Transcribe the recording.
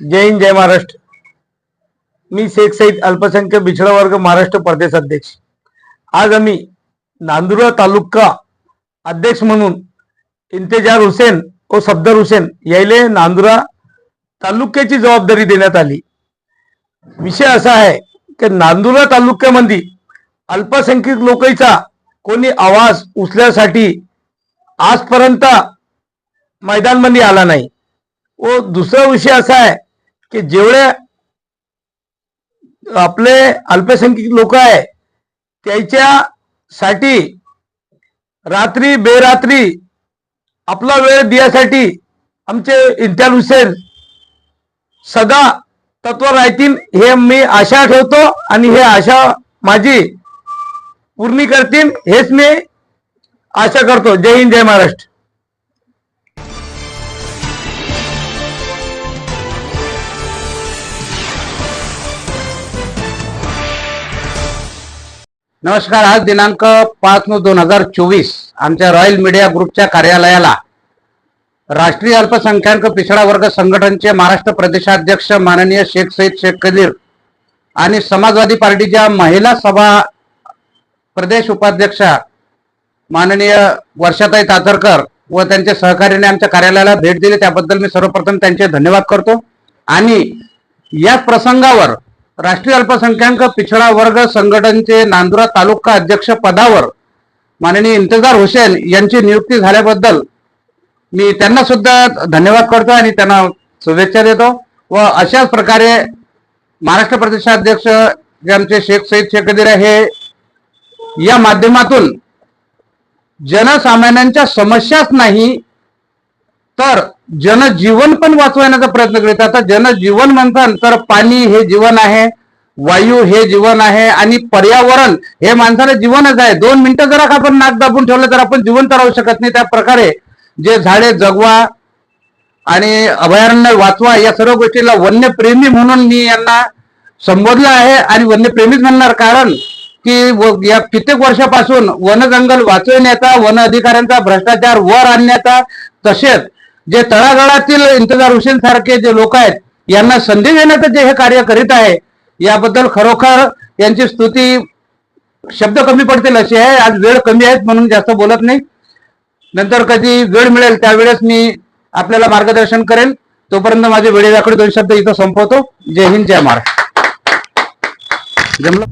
जय हिंद जय महाराष्ट्र. मी शेख सईद अल्पसंख्य बिछडा वर्ग महाराष्ट्र प्रदेश अध्यक्ष. आज आम्ही नांदुरा तालुका अध्यक्ष म्हणून इंतेजार हुसेन व सफदर हुसेन यायले नांदुरा तालुक्याची जबाबदारी देण्यात आली. विषय असा आहे की नांदुरा तालुक्यामध्ये अल्पसंख्यक लोकांचा कोणी आवाज उचल्यासाठी आजपर्यंत मैदानमध्ये आला नाही. व दुसरा विषय असा आहे की जेवढे आपले अल्पसंख्यक लोक आहे त्याच्यासाठी रात्री बेरात्री आपला वेळ दियासाठी आमचे इम्तियान हुसेन सदा तत्व राहतील हे मी आशा ठेवतो आणि हे आशा माझी पूर्ण करतील हेच मी आशा करतो. जय हिंद जय महाराष्ट्र. नमस्कार आज दिनांक पाच नऊ दोन हजार चोवीस आमच्या रॉयल मीडिया ग्रुपच्या कार्यालयाला राष्ट्रीय अल्पसंख्याक पिछडा वर्ग संघटनेचे महाराष्ट्र प्रदेशाध्यक्ष माननीय शेख सईद शेख कदीर आणि समाजवादी पार्टीच्या महिला सभा प्रदेश उपाध्यक्षा माननीय वर्षाताई तातरकर व त्यांच्या सहकार्याने आमच्या कार्यालयाला भेट दिली. त्याबद्दल मी सर्वप्रथम त्यांचे धन्यवाद करतो. आणि या प्रसंगावर राष्ट्रीय अल्पसंख्याक पिछडा वर्ग संघटनेचे नांदुरा तालुका अध्यक्ष पदावर माननीय इंतजार हुसेन यांची नियुक्ती झाल्याबद्दल मी त्यांना सुद्धा धन्यवाद करतो आणि त्यांना शुभेच्छा देतो व अशाच प्रकारे महाराष्ट्र प्रदेशाध्यक्ष जे आमचे शेख सईद शेख आहे हे या माध्यमातून जनसामान्यांच्या समस्याच नाही तर जनजीवन पण वाचवण्याचा प्रयत्न करीत. आता जनजीवन म्हणतात तर पाणी हे जीवन आहे वायू हे जीवन आहे आणि पर्यावरण हे माणसाला जीवनच आहे. दोन मिनिटं जर आपण नाक दाबून ठेवलं तर आपण जिवंत राहू शकत नाही. त्या प्रकारे जे झाडे जगवा आणि अभयारण्य वाचवा या सर्व गोष्टीला वन्यप्रेमी म्हणून मी यांना संबोधलं आहे आणि वन्यप्रेमीच म्हणणार कारण की व- या कित्येक वर्षापासून वन जंगल वाचवण्याचा वन अधिकाऱ्यांचा भ्रष्टाचार वर आणण्याचा तसेच जे तळागाळातील इंतजार हुसेन सारखे जे लोक आहेत यांना संधी देण्याचं जे हे कार्य करीत आहे याबद्दल खरोखर यांची स्तुती शब्द कमी पडतील अशी आहे. आज वेळ कमी आहेत म्हणून जास्त बोलत नाही. नंतर कधी वेळ मिळेल त्यावेळेस मी आपल्याला मार्गदर्शन करेल तोपर्यंत माझे वेळेवाकडे दोन शब्द इथं संपवतो. जय हिंद जय महाराष्ट्र. जमलं?